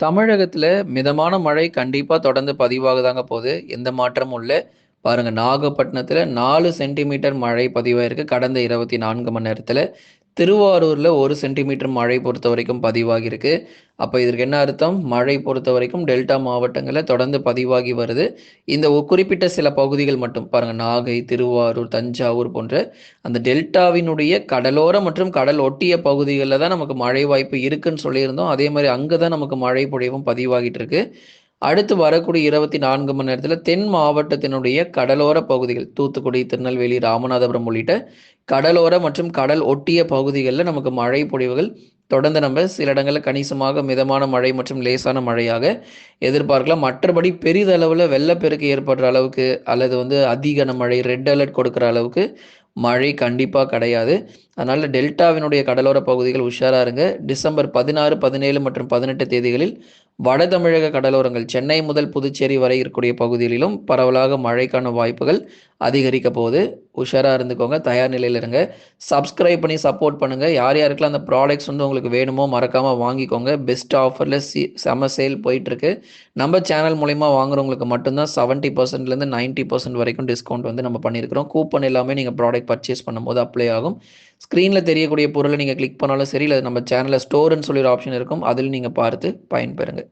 தமிழகத்தில் மிதமான மழை கண்டிப்பாக தொடர்ந்து பதிவாகுதாங்க போகுது. எந்த மாற்றமும் இல்லை பாருங்கள் நாகப்பட்டினத்தில் நாலு சென்டிமீட்டர் மழை பதிவாயிருக்கு கடந்த 24 மணி நேரத்தில் திருவாரூரில் ஒரு சென்டிமீட்டர் மழை பொறுத்த வரைக்கும் பதிவாகியிருக்கு. அப்போ இதற்கு என்ன அர்த்தம்? மழை பொறுத்த வரைக்கும் டெல்டா மாவட்டங்களில் தொடர்ந்து பதிவாகி வருது. இந்த குறிப்பிட்ட சில பகுதிகள் மட்டும் பாருங்கள் நாகை, திருவாரூர், தஞ்சாவூர் போன்ற அந்த டெல்டாவினுடைய கடலோர மற்றும் கடல் ஒட்டிய பகுதிகளில் தான் நமக்கு மழை வாய்ப்பு இருக்குன்னு சொல்லியிருந்தோம். அதே மாதிரி அங்கே தான் நமக்கு மழை பொழிவும் பதிவாகிட்டு இருக்கு. அடுத்து வரக்கூடிய 24 மணி நேரத்தில் தென் மாவட்டத்தினுடைய கடலோர பகுதிகள் தூத்துக்குடி, திருநெல்வேலி, ராமநாதபுரம் உள்ளிட்ட கடலோர மற்றும் கடல் ஒட்டிய பகுதிகளில் நமக்கு மழை பொழிவுகள் தொடர்ந்து நம்ம சில இடங்களில் கணிசமாக மிதமான மழை மற்றும் லேசான மழையாக எதிர்பார்க்கலாம். மற்றபடி பெரிதளவில் வெள்ளப்பெருக்கு ஏற்படுற அளவுக்கு அல்லது வந்து அதிகன மழை ரெட் அலர்ட் கொடுக்குற அளவுக்கு மழை கண்டிப்பாக கிடையாது. அதனால டெல்டாவினுடைய கடலோர பகுதிகள் உஷாராக இருங்க. டிசம்பர் 16, 17 மற்றும் 18 தேதிகளில் வட தமிழக கடலோரங்கள் சென்னை முதல் புதுச்சேரி வரை இருக்கக்கூடிய பகுதிகளிலும் பரவலாக மழைக்கான வாய்ப்புகள் அதிகரிக்க போகுது. உஷாராக இருந்துக்கோங்க. தயார் நிலையில் இருங்க. சப்ஸ்கிரைப் பண்ணி சப்போர்ட் பண்ணுங்கள் யார் யாருக்கெல்லாம் அந்த ப்ராடக்ட்ஸ் வந்து உங்களுக்கு வேணுமோ மறக்காமல் வாங்கிக்கோங்க. பெஸ்ட் ஆஃபரில் சி செம சேல் போயிட்டுருக்கு. நம்ம சேனல் மூலிமா வாங்குறவங்களுக்கு மட்டும் தான் 70%லேருந்து 90% வரைக்கும் டிஸ்கவுண்ட் வந்து நம்ம பண்ணியிருக்கிறோம். கூப்பன் எல்லாமே நீங்கள் ப்ராடக்ட் பர்ச்சேஸ் பண்ணும்போது அப்ளை ஆகும். ஸ்க்ரீனில் தெரியக்கூடிய பொருளை நீங்கள் கிளிக் பண்ணாலும் சரி, இல்லை நம்ம சேனலில் ஸ்டோர்ன்னு சொல்லி ஒரு ஆப்ஷன் இருக்கும். அதில் நீங்கள் பார்த்து பயன்பெறுங்க.